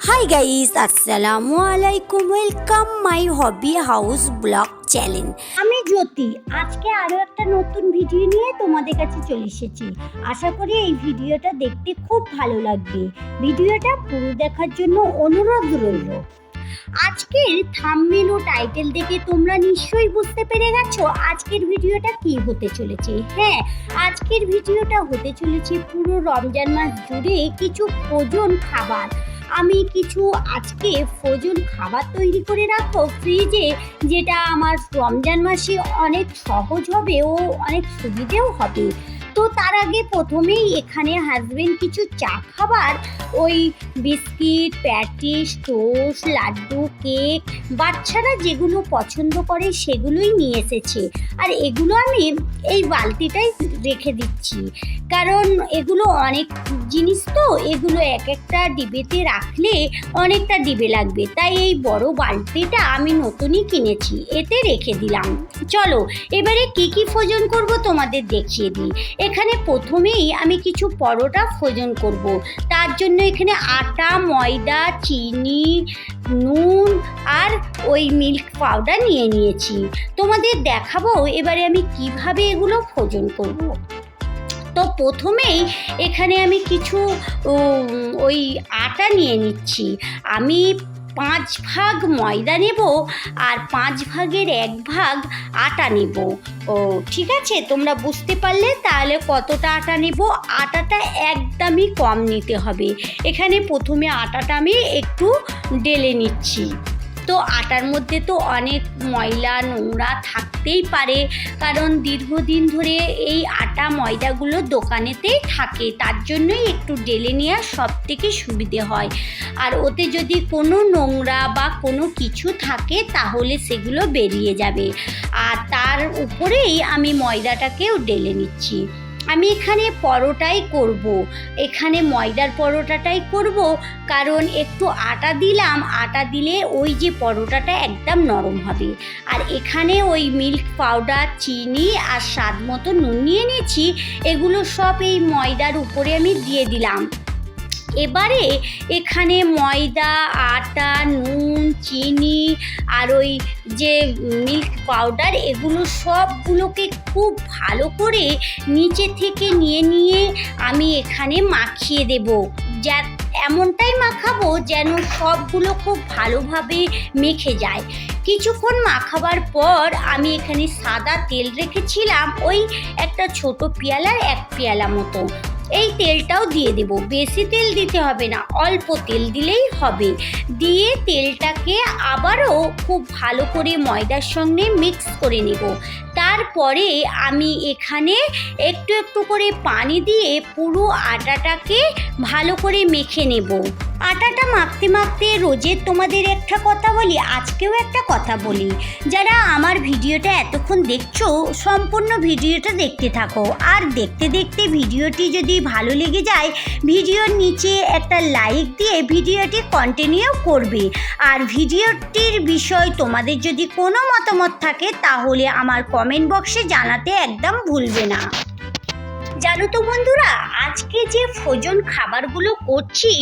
High guys আসসালামু আলাইকুম welcome my hobby house blog channel আমি জ্যোতি। আজকে আরও একটা নতুন ভিডিও নিয়ে তোমাদের কাছে চলে এসেছি। আশা করি এই ভিডিওটা দেখতে খুব ভালো লাগবে। ভিডিওটা পুরো দেখার জন্য অনুরোধ রইল। আজকের থাম্বনেল ও টাইটেল দেখে তোমরা নিশ্চয়ই বুঝতে পেরে গেছো আজকের ভিডিওটা কি হতে চলেছে। হ্যাঁ আজকের ভিডিওটা হতে চলেছে পুরো রমজান মাস জুড়ে কিছু ভোজন খাবার। আমি কিছু আজকে ফজুল খাবার তৈরি করে রাখব ফ্রিজে যেটা আমার রমজান মাসে অনেক সহজ হবে ও অনেক সুবিধেও হবে। তো তার আগে প্রথমেই এখানে হাজবেন্ড কিছু চা খাবার, ওই biscuit, patties, toast, laddu, cake, বাচ্চারা যেগুলো পছন্দ করে সেগুলোই নিয়ে এসেছে। আর এগুলো আমি এই বালতিটাই রেখে দিচ্ছি। কারণ এগুলো অনেক জিনিস তো, এগুলো এক একটা ডিবেতে রাখলে অনেকটা ডিবে লাগবে। তাই এই বড় বালতিটা আমি নতুনই কিনেছি, এতে রেখে দিলাম। চলো, এবারে কি কি ফোজন করব তোমাদের দেখিয়ে দিই। এখানে প্রথমেই আমি কিছু পরোটা ফোজন করব। তার জন্য এখানে আটা, ময়দা, চিনি, নুন আর ওই মিল্ক পাউডার নিয়ে নিয়েছি। তোমাদের দেখাবো এবারে আমি কীভাবে এগুলো ফোজন করব। তো প্রথমেই এখানে আমি কিছু ওই আটা নিয়ে নিচ্ছি। আমি পাঁচ ভাগ ময়দা নেব আর পাঁচ ভাগের এক ভাগ আটা নেব। ও, ঠিক আছে? তোমরা বুঝতে পারলে তাহলে কতটা আটা নেব? আটাটা একদমই কম নিতে হবে। এখানে প্রথমে আটাটা আমি একটু ডেলে নিচ্ছি। তো আটার মধ্যে তো অনেক ময়লা, নোংরা থাকতেই পারে। কারণ দীর্ঘদিন ধরে এই আটা ময়দাগুলো দোকানেতেই থাকে। তার জন্যই একটু ডেলে নেওয়া সব থেকে সুবিধে হয়। আর ওতে যদি কোনো নোংরা বা কোনো কিছু থাকে, তাহলে সেগুলো বেরিয়ে যাবে। আর তার উপরেই আমি ময়দাটাকেও ডেলে নিচ্ছি। আমি এখানে পরোটাই করব। এখানে ময়দার পরোটাটাই করব। কারণ একটু আটা দিলাম, আটা দিলে ওই যে পরোটাটা একদম নরম হবে। আর এখানে ওই মিল্ক পাউডার, চিনি আর স্বাদ মতো নুন নিয়ে নিয়েছি এগুলো সব এই ময়দার উপরে আমি দিয়ে দিলাম। এবারে এখানে ময়দা, আটা, নুন, চিনি আর ওই যে মিল্ক পাউডার এগুলো সবগুলোকে খুব ভালো করে নিচে থেকে নিয়ে নিয়ে আমি এখানে মাখিয়ে দেব। যা এমনটাই মাখাবো যেন সবগুলো খুব ভালোভাবে মেখে যায়। কিছুক্ষণ মাখাবার পর আমি এখানে সাদা তেল রেখেছিলাম, ওই একটা ছোট পেয়ালার এক পেয়ালা মতো। এই তেলটাও দিয়ে দেব। বেশি তেল দিতে হবে না, অল্প তেল দিলেই হবে। দিয়ে তেলটাকে আবারও খুব ভালো করে ময়দার সঙ্গে মিক্স করে নেব। তারপরে আমি এখানে একটু একটু করে পানি দিয়ে পুরো আটাটাকে ভালো করে মেখে নেব। আটাটা মাখতে মাখতে রোজের তোমাদের একটা কথা বলি, আজকেও একটা কথা বলি। যারা আমার ভিডিওটা এতক্ষণ দেখছ, সম্পূর্ণ ভিডিওটা দেখতে থাকো। আর দেখতে দেখতে ভিডিওটি যদি ভালো লেগে যায়, ভিডিওর নিচে একটা লাইক দিয়ে ভিডিওটি কন্টিনিউ করবে। আর ভিডিওটির বিষয় তোমাদের যদি কোনো মতামত থাকে, তাহলে আমার কমেন্ট বক্সে জানাতে একদম ভুলবে না। জানো তো বন্ধুরা, আজকে যে ভোজন খাবারগুলো করছি,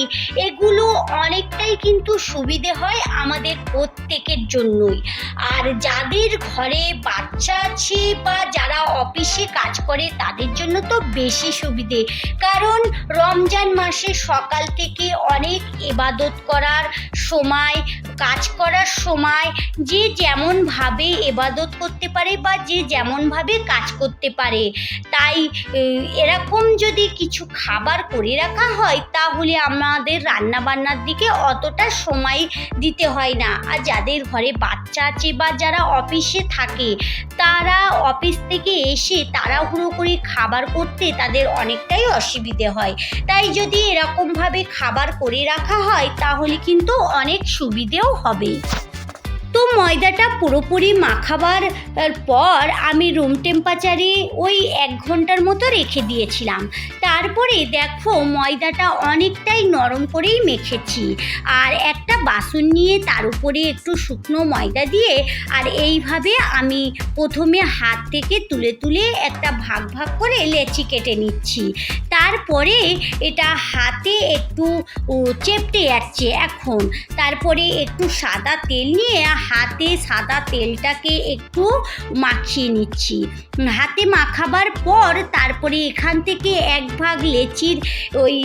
এগুলো অনেকটাই কিন্তু সুবিধে হয় আমাদের প্রত্যেকের জন্যই। আর যাদের ঘরে বাচ্চা আছে বা যারা অফিসে কাজ করে, তাদের জন্য তো বেশি সুবিধে। কারণ রমজান মাসে সকাল থেকে অনেক এবাদত করার সময়, কাজ করার সময় যে যেমনভাবে এবাদত করতে পারে বা যে যেমনভাবে কাজ করতে পারে, তাই এরকম যদি কিছু খাবার করে রাখা হয়, তাহলে আমাদের রান্না বান্নার দিকে অতটা সময় দিতে হয় না। আর যাদের ঘরে বাচ্চা আছে বা যারা অফিসে থাকে, তারা অফিস থেকে এসে তাড়াহুড়ো করে খাবার করতে তাদের অনেকটাই অসুবিধে হয়। তাই যদি এরকমভাবে খাবার করে রাখা হয়, তাহলে কিন্তু অনেক সুবিধেও হবে। তো ময়দাটা পুরোপুরি মাখাবার পর আমি রুম টেম্পারেচারে ওই এক ঘণ্টার মতো রেখে দিয়েছিলাম। তারপরে দেখো ময়দাটা অনেকটাই নরম করেই মেখেছি। আর একটা বাসন নিয়ে তার উপরে একটু শুকনো ময়দা দিয়ে, আর এইভাবে আমি প্রথমে হাত থেকে তুলে তুলে একটা ভাগ ভাগ করে লেচি কেটে নিচ্ছি। তারপরে এটা হাতে একটু চেপটে যাচ্ছে এখন। তারপরে একটু সাদা তেল নিয়ে হাতে সাদা তেলটাকে একটু মাখিয়ে নিচ্ছি। হাতে মাখাবার পর তারপরে এখান থেকে এক ভাগ লেচির ওই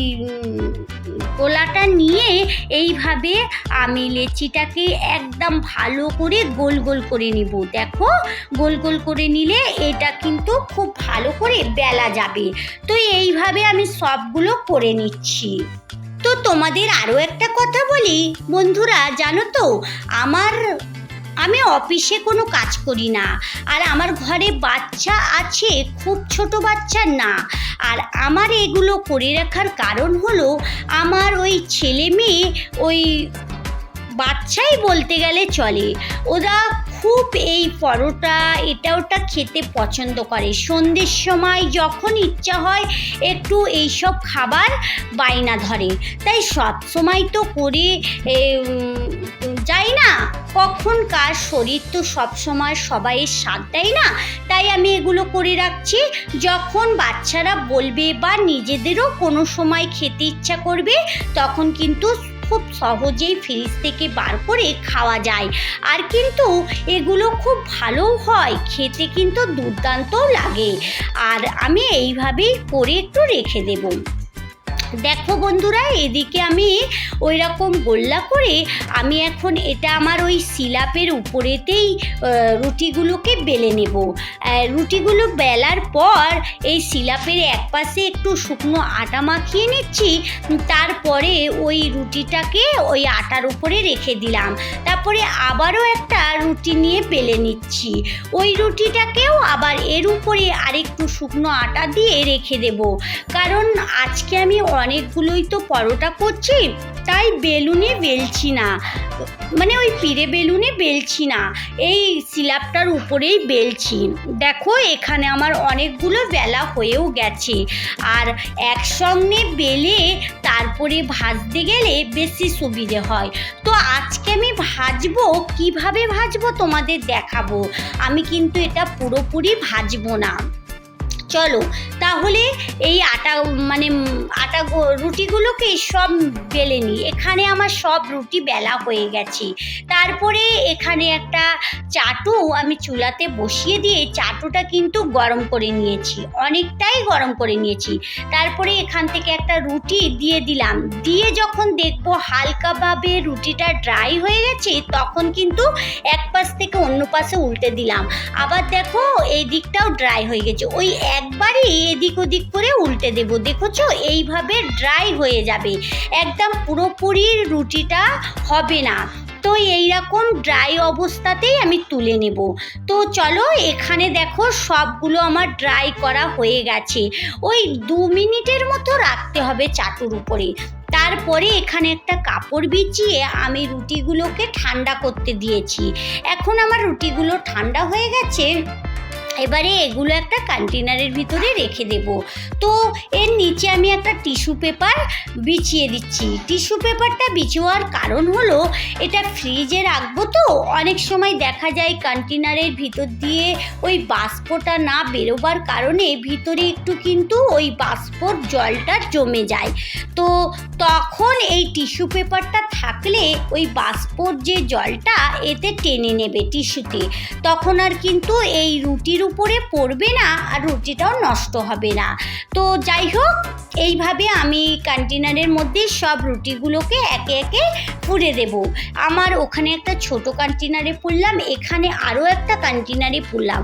গোলাটা নিয়ে এইভাবে আমি লেচিটাকে একদম ভালো করে গোল গোল করে নিব। দেখো, গোল গোল করে নিলে এটা কিন্তু খুব ভালো করে বেলা যাবে। তো এইভাবে আমি সবগুলো করে নিচ্ছি। তো তোমাদের আরও একটা কথা বলি। বন্ধুরা, জানো তো, আমার আমি অফিসে কোনো কাজ করি না। আর আমার ঘরে বাচ্চা আছে, খুব ছোট বাচ্চা না। আর আমার এগুলো করে রাখার কারণ হলো, আমার ওই ছেলে মেয়ে ওই বাচ্চাই বলতে গেলে চলে। ওরা খুব এই পরোটা, এটা ওটা খেতে পছন্দ করে। সন্ধ্যের সময় যখন ইচ্ছা হয়, একটু এইসব খাবার বায়না ধরে। তাই সব সময় তো করে যাই না কখন কার শরীর তো সব সময় সবাইয়ের স্বাদ দেয় না? তাই আমি এগুলো করে রাখছি। যখন বাচ্চারা বলবে বা নিজেদেরও কোনো সময় খেতে ইচ্ছা করবে, তখন কিন্তু খুব সহজেই ফ্রিজ থেকে বার করে খাওয়া যায়। আর কিন্তু এগুলো খুব ভালো হয়, খেতে কিন্তু দুর্দান্ত লাগে। আর আমি এইভাবেই করে একটু রেখে দেবো। দেখো বন্ধুরা, এদিকে আমি ওই রকম গোল্লা করে আমি এখন এটা আমার ওই সিলাপের উপরেতেই রুটিগুলোকে বেলে নেব। রুটিগুলো বেলার পর এই সিলাপের এক পাশে একটু শুকনো আটা মাখিয়ে নিচ্ছি, তারপরে ওই রুটিটাকে ওই আটার উপরে রেখে দিলাম। তারপরে আবারও একটা রুটি নিয়ে বেলে নিচ্ছি। ওই রুটিটাকেও আবার এর উপরে আরেকটু শুকনো আটা দিয়ে রেখে দেব। কারণ আজকে আমি অনেকগুলোই তো পরোটা করছি, তাই বেলুনে বেলছি না। মানে ওই পিড়ে বেলুনে বেলছি না, এই সিলাপটার উপরেই বেলছি। দেখো, এখানে আমার অনেকগুলো বেলা হয়েও গেছে। আর একসঙ্গে বেলে তারপরে ভাজতে গেলে বেশি সুবিধে হয়। তো আজকে আমি ভাজবো, কীভাবে ভাজবো তোমাদের দেখাবো। আমি কিন্তু এটা পুরোপুরি ভাজবো না। চলো, তাহলে এই আটা মানে আটা রুটিগুলোকে সব বেলে নিই। এখানে আমার সব রুটি বেলা হয়ে গেছে। তারপরে এখানে একটা চাটু আমি চুলাতে বসিয়ে দিয়ে চাটুটা কিন্তু গরম করে নিয়েছি, অনেকটাই গরম করে নিয়েছি। তারপরে এখান থেকে একটা রুটি দিয়ে দিলাম। দিয়ে যখন দেখব হালকাভাবে রুটিটা ড্রাই হয়ে গেছে, তখন কিন্তু এক পাশ থেকে অন্য পাশে উল্টে দিলাম। আবার দেখো, এই দিকটাও ড্রাই হয়ে গেছে। ওই একবারই এদিক ওদিক করে উল্টে দেব। দেখেছ? এইভাবে ড্রাই হয়ে যাবে। একদম পুরোপুরি রুটিটা হবে না। তো এইরকম ড্রাই অবস্থাতেই আমি তুলে নেব। তো চলো, এখানে দেখো সবগুলো আমার ড্রাই করা হয়ে গেছে। ওই দু মিনিটের মতো রাখতে হবে চাটুর উপরে। তারপরে এখানে একটা কাপড় বিছিয়ে আমি রুটিগুলোকে ঠান্ডা করতে দিয়েছি। এখন আমার রুটিগুলো ঠান্ডা হয়ে গেছে। এবারে এগুলো একটা কন্টেনারের ভিতরে রেখে দেব। তো এর নিচে আমি একটা টিস্যু পেপার বিছিয়ে দিচ্ছি। টিস্যু পেপারটা বিছোয়ার কারণ হলো, এটা ফ্রিজে রাখব তো, অনেক সময় দেখা যায় কন্টেনারের ভিতর দিয়ে ওই বাষ্পটা না বেরোবার কারণে ভিতরে একটু কিন্তু ওই বাষ্পর জলটা জমে যায়। তো তখন এই টিস্যু পেপারটা থাকলে ওই বাষ্পর যে জলটা এতে টেনে নেবে টিস্যুতে তখন আর কিন্তু এই রুটির উপরে পড়বে না আর রুটিটাও নষ্ট হবে না। তো যাই হোক, এইভাবে আমি কন্টেনারের মধ্যে সব রুটিগুলোকে একে একে পুড়ে দেব। আমার ওখানে একটা ছোট কন্টেনারে পুরলাম এখানে আরও একটা কন্টেনারে পুরলাম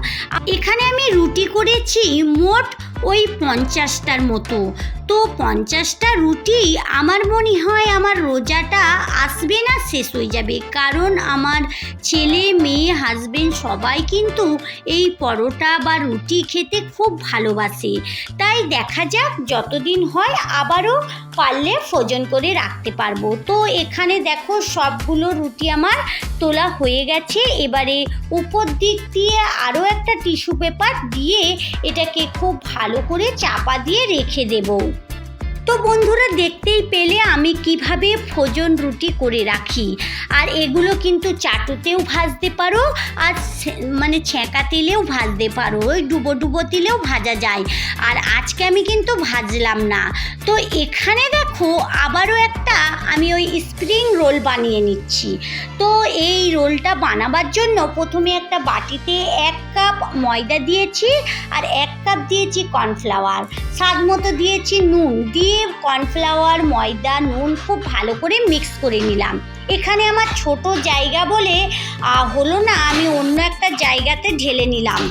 এখানে আমি রুটি করেছি মোট ওই পঞ্চাশটার মতো। তো পঞ্চাশটা রুটি আমার মনে হয় আমার রোজাটা আসবে না, শেষ হয়ে যাবে। কারণ আমার ছেলে, মেয়ে হাজবেন্ড সবাই কিন্তু এই পরোটা বা রুটি খেতে খুব ভালোবাসে। তাই দেখা যাক যতদিন হয় আবারও পারলে ফোজন করে রাখতে পারব। তো এখানে দেখো সবগুলো রুটি আমার তোলা হয়ে গেছে। এবারে উপর দিক দিয়ে আরও একটা টিস্যু পেপার দিয়ে এটাকে খুব ভালো করে চাপা দিয়ে রেখে দেবো। তো বন্ধুরা, দেখতেই পেলে আমি কীভাবে ফোজন রুটি করে রাখি। আর এগুলো কিন্তু চাটুতেও ভাজতে পারো, আর মানে ছ্যাঁকা তেলেও ভাজতে পারো, ওই ডুবো ডুবো তেলেও ভাজা যায়। আর আজকে আমি কিন্তু ভাজলাম না। তো এখানে দেখো, আবারও একটা আমি ওই স্প্রিং রোল বানিয়ে নিচ্ছি। তো এই রোলটা বানাবার জন্য প্রথমে একটা বাটিতে এক কাপ ময়দা দিয়েছি, আর এক কাপ দিয়েছি কর্নফ্লাওয়ার স্বাদ মতো দিয়েছি নুন। দিয়ে কর্নফ্লাওয়ার ময়দা, নুন খুব ভালো করে মিক্স করে নিলাম। এখানে আমার ছোট জায়গা বলে হলো না, আমি অন্য একটা জায়গাতে ঢেলে নিলাম।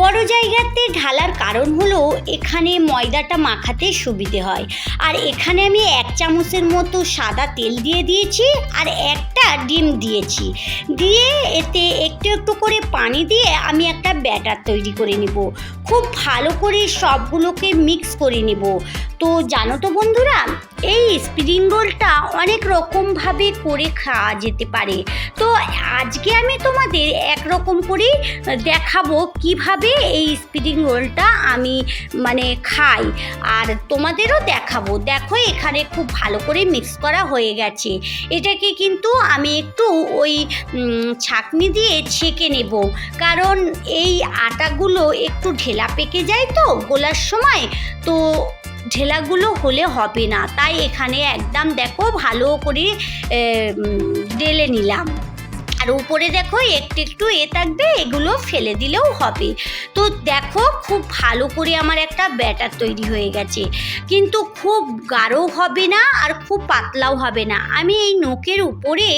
বড় জায়গাতে ঢালার কারণ হলো, এখানে ময়দাটা মাখাতে সুবিধে হয়। আর এখানে আমি এক চামচের মতো সাদা তেল দিয়ে দিয়েছি, আর একটা ডিম দিয়েছি। দিয়ে এতে একটু একটু করে পানি দিয়ে আমি একটা ব্যাটার তৈরি করে নেব। খুব ভালো করে সবগুলোকে মিক্স করে নেব। তো জানো তো বন্ধুরা, এই স্প্রিং রোলটা অনেক রকমভাবে করে খাওয়া যেতে পারে। তো আজকে আমি তোমাদের একরকম করে দেখাবো কীভাবে এই স্প্রিং রোলটা আমি মানে খাই। আর তোমাদেরও দেখাবো। দেখো এখানে খুব ভালো করে মিক্স করা হয়ে গেছে। এটাকে কিন্তু আমি একটু ওই ছাঁকনি দিয়ে ছেঁকে নেব। কারণ এই আটাগুলো একটু ঢেলা পেকে যায় তো, গোলার সময়। তো ঢেলাগুলো হলে হবে না। তাই এখানে একদম দেখো ভালো করে ঢেলে ডেলে নিলাম। আর উপরে দেখো একটু একটু এ থাকবে, এগুলো ফেলে দিলেও হবে। তো দেখো খুব ভালো করে আমার একটা ব্যাটার তৈরি হয়ে গেছে। কিন্তু খুব গাঢ় হবে না আর খুব পাতলাও হবে না। আমি এই নোকের উপরে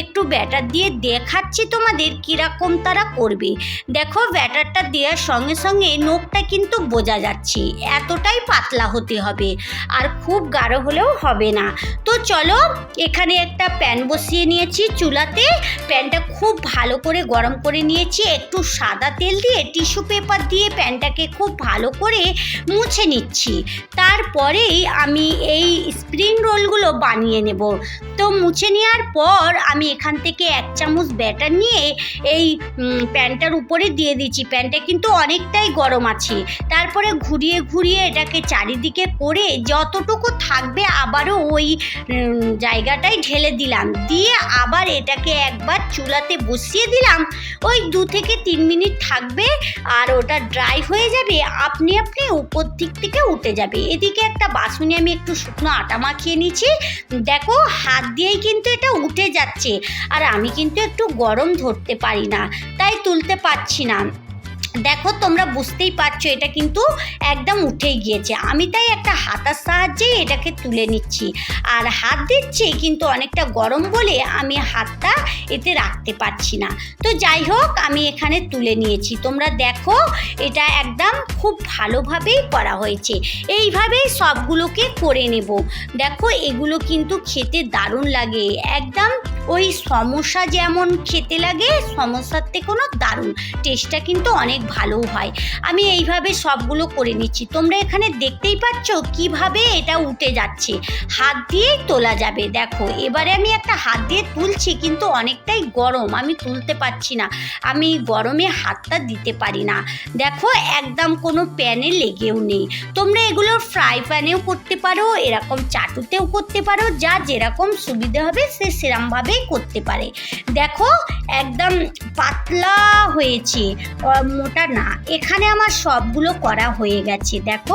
একটু ব্যাটার দিয়ে দেখাচ্ছি তোমাদের কীরকম তারা করবে। দেখো ব্যাটারটা দেওয়ার সঙ্গে সঙ্গে নোকটা কিন্তু বোঝা যাচ্ছে, এতটাই পাতলা হতে হবে আর খুব গাঢ় হলেও হবে না। তো চলো এখানে একটা প্যান বসিয়ে নিয়েছি চুলাতে। প্যানটা খুব ভালো করে গরম করে নিয়েছি। একটু সাদা তেল দিয়ে টিস্যু পেপার দিয়ে প্যানটাকে খুব ভালো করে মুছে নিচ্ছি। তারপরেই আমি এই স্প্রিং রোলগুলো বানিয়ে নেব। তো মুছে নেওয়ার পর আমি এখান থেকে এক চামচ ব্যাটার নিয়ে এই প্যানটার উপরে দিয়ে দিচ্ছি। প্যানটা কিন্তু অনেকটাই গরম আছে। তারপরে ঘুরিয়ে ঘুরিয়ে এটাকে চারিদিকে করে যতটুকু থাকবে আবারও ওই উম, জায়গাটাই ঢেলে দিলাম। দিয়ে আবার এটাকে একবার চুলাতে বসিয়ে দিলাম, ওই দু থেকে তিন মিনিট থাকবে আর ওটা ড্রাই হয়ে যাবে, আপনি আপনি উপর দিক থেকে উঠে যাবে। এদিকে একটা বাসনে আমি একটু শুকনো আটা মাখিয়ে নিচ্ছি দেখো, হাত দিয়েই কিন্তু এটা উঠে যাচ্ছে। আর আমি কিন্তু একটু গরম ধরতে পারি না, তাই তুলতে পারছি না। দেখো, তোমরা বুঝতেই পারছ, এটা কিন্তু একদম উঠেই গিয়েছে। আমি তাই একটা হাতার সাহায্যে এটাকে তুলে নিচ্ছি। আর হাত দিচ্ছি কিন্তু অনেকটা গরম বলে আমি হাতটা এতে রাখতে পারছি না। তো যাই হোক, আমি এখানে তুলে নিয়েছি। তোমরা দেখো, এটা একদম খুব ভালোভাবেই করা হয়েছে। এইভাবেই সবগুলোকে করে নেব। দেখো, এগুলো কিন্তু খেতে দারুণ লাগে। একদম ওই সমস্যা যেমন খেতে লাগে সমস্যার থেকে কোনো দারুণ। টেস্টটা কিন্তু অনেক ভালো হয়। আমি এইভাবে সবগুলো করে নিচ্ছি। তোমরা এখানে দেখতেই পাচ্ছ কীভাবে এটা উঠে যাচ্ছে। হাত দিয়েই তোলা যাবে, দেখো। এবারে আমি একটা হাত দিয়ে তুলছি, কিন্তু অনেকটাই গরম। আমি তুলতে পারছি না। আমি গরমে হাতটা দিতে পারি না। দেখো, একদম কোনো প্যানে লেগেও নেই। তোমরা এগুলো ফ্রাই প্যানেও করতে পারো, এরকম চাটুতেও করতে পারো। যা যেরকম সুবিধা হবে, সে সেরমভাবেই করতে পারে। দেখো, একদম পাতলা হয়েছে। আহ, না। এখানে আমার সবগুলো করা হয়ে গেছে দেখো।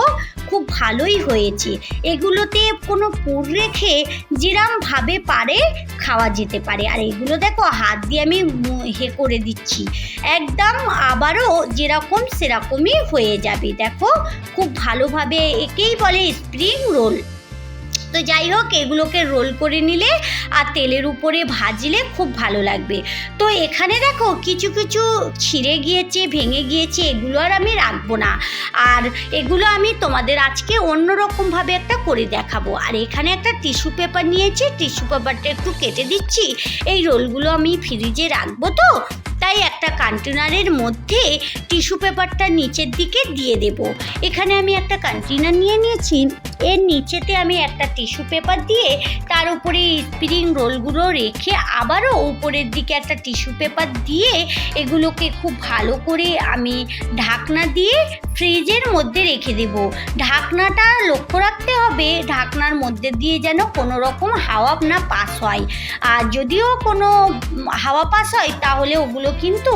খুব ভালোই হয়েছে। এগুলোতে কোনো পুর রেখে যেরমভাবে পারে খাওয়া যেতে পারে। আর এগুলো দেখো হাত দিয়ে আমি হে করে দিচ্ছি। একদম আবারও যেরকম সেরকমই হয়ে যাবে দেখো। খুব ভালোভাবে একেই বলে স্প্রিং রোল তো যাই হোক, এগুলোকে রোল করে নিলে আর তেলের উপরে ভাজলে খুব ভালো লাগবে। তো এখানে দেখো কিছু কিছু ছিঁড়ে গিয়েছে, ভেঙে গিয়েছে, এগুলো আর আমি রাখব না। আর এগুলো আমি তোমাদের আজকে অন্যরকমভাবে একটা করে দেখাবো। আর এখানে একটা টিস্যু পেপার নিয়েছি টিস্যু পেপারটা একটু কেটে দিচ্ছি। এই রোলগুলো আমি ফ্রিজে রাখব তো? তাই একটা কন্টেনারের মধ্যে টিস্যু পেপারটা নিচের দিকে দিয়ে দেব। এখানে আমি একটা কন্টেনার নিয়ে নিয়েছি। এর নিচেতে আমি একটা টিস্যু পেপার দিয়ে তার উপরে স্প্রিং রোলগুলো রেখে আবারও উপরের দিকে একটা টিস্যু পেপার দিয়ে এগুলোকে খুব ভালো করে আমি ঢাকনা দিয়ে ফ্রিজের মধ্যে রেখে দেব। ঢাকনাটা লক্ষ্য রাখতে হবে, ঢাকনার মধ্যে দিয়ে যেন কোনো রকম হাওয়া না পাস হয়। আর যদিও কোনো হাওয়া পাস হয়, তাহলে ওগুলো কিন্তু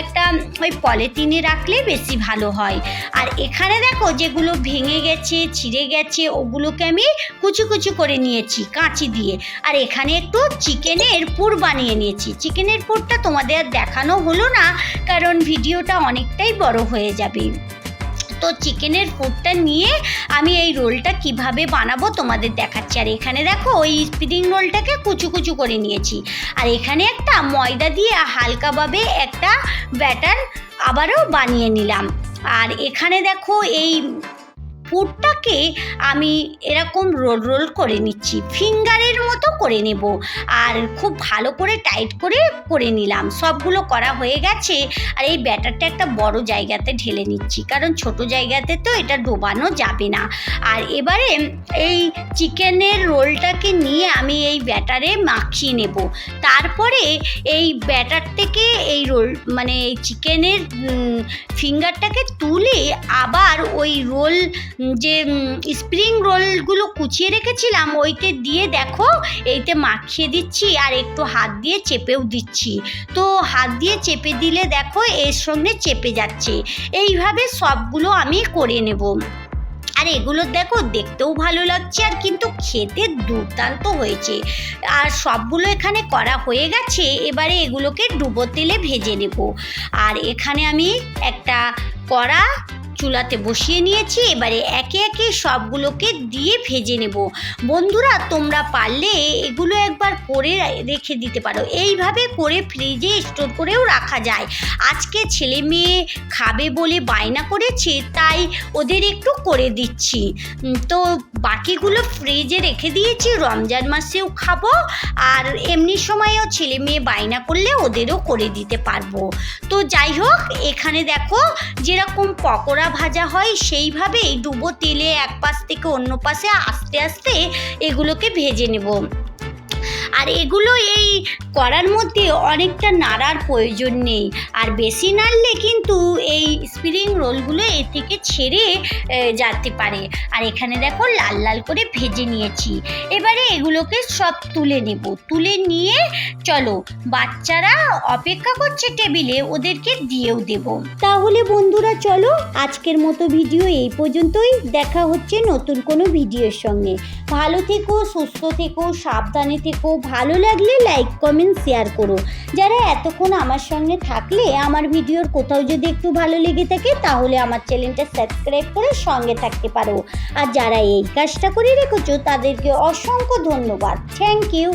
একটা ওই পলিথিনে রাখলে বেশি ভালো হয়। আর এখানে দেখো যেগুলো ভেঙে গেছে, ছিঁড়ে গেছে, ওগুলোকে আমি কুচু কুচু করে নিয়েছি কাঁচি দিয়ে। আর এখানে একটু চিকেনের পুর বানিয়ে নিয়েছি। চিকেনের পুরটা তোমাদের আর দেখানো হলো না, কারণ ভিডিওটা অনেকটাই বড় হয়ে যাবে। তো চিকেনের পুরটা নিয়ে আমি এই রোলটা কীভাবে বানাবো তোমাদের দেখাচ্ছি। আর এখানে দেখো, ওই স্পিডিং রোলটাকে কুচু কুচু করে নিয়েছি। আর এখানে একটা ময়দা দিয়ে হালকাভাবে একটা ব্যাটার আবারও বানিয়ে নিলাম। আর এখানে দেখো, এই পুরটাকে আমি এরকম রোল রোল করে নিচ্ছি। ফিঙ্গারের মতো করে নেব আর খুব ভালো করে টাইট করে করে নিলাম। সবগুলো করা হয়ে গেছে আর এই ব্যাটারটা একটা বড় জায়গাতে ঢেলে নিচ্ছি। কারণ ছোট জায়গাতে তো এটা ডোবানো যাবে না। আর এবারে এই চিকেনের রোলটাকে নিয়ে আমি এই ব্যাটারে মাখিয়ে নেব। তারপরে এই ব্যাটার থেকে এই রোল মানে এই চিকেনের ফিঙ্গারটাকে তুলে আবার ওই রোল যে স্প্রিং রোলগুলো কুচিয়ে রেখেছিলাম, ওইতে দিয়ে দেখো, এইতে মাখিয়ে দিচ্ছি আর একটু হাত দিয়ে চেপেও দিচ্ছি। তো হাত দিয়ে চেপে দিলে দেখো, এর সঙ্গে চেপে যাচ্ছে। এইভাবে সবগুলো আমি করে নেব। আর এগুলো দেখো, দেখতেও ভালো লাগছে আর কিন্তু খেতে দুর্দান্ত হয়েছে। আর সবগুলো এখানে করা হয়ে গেছে, এবারে এগুলোকে ডুবো তেলে ভেজে নেব। আর এখানে আমি একটা কড়া চুলাতে বসিয়ে নিয়েছি, এবারে একে একে সবগুলোকে দিয়ে ভেজে নেব। বন্ধুরা, তোমরা পারলে এগুলো একবার করে রেখে দিতে পারো। এইভাবে করে ফ্রিজে স্টোর করেও রাখা যায়। আজকে ছেলে মেয়ে খাবে বলে বায়না করেছে, তাই ওদের একটু করে দিচ্ছি। তো বাকিগুলো ফ্রিজে রেখে দিয়েছি, রমজান মাসেও খাব, আর এমনি সময়ও ছেলে মেয়ে বায়না করলে ওদেরও করে দিতে পারব। তো যাই হোক, এখানে দেখো, যেরকম পকোড়া ভাজা হয়, সেইভাবেই ডুবো তেলে এক পাশ থেকে অন্য পাশে আস্তে আস্তে এগুলোকে ভেজে নেব। আর এগুলো এই করার মধ্যে অনেকটা নাড়ার প্রয়োজন নেই। আর বেশি নাড়লে কিন্তু এই স্প্রিং রোলগুলো এ থেকে ছেড়ে যেতে পারে। আর এখানে দেখো লাল লাল করে ভেজে নিয়েছি। এবারে এগুলোকে সব তুলে নেব। তুলে নিয়ে চলো, বাচ্চারা অপেক্ষা করছে টেবিলে, ওদেরকে দিয়েও দেবো। তাহলে বন্ধুরা চলো, আজকের মতো ভিডিও এই পর্যন্তই। দেখা হচ্ছে নতুন কোনো ভিডিওর সঙ্গে। ভালো থেকো, সুস্থ থেকো, সাবধানে থেকো। ভালো লাগলে লাইক কমেন্ট শেয়ার করো। যারা এতক্ষণ আমার সঙ্গে থাকলে, আমার ভিডিওর কোথাও যদি একটু ভালো লেগে থাকে, তাহলে আমার চ্যানেলটা সাবস্ক্রাইব করে সঙ্গে থাকতে পারো। আর যারা এই কাজটা করে রেখেছো, তাদেরকে অসংখ্য ধন্যবাদ। Thank you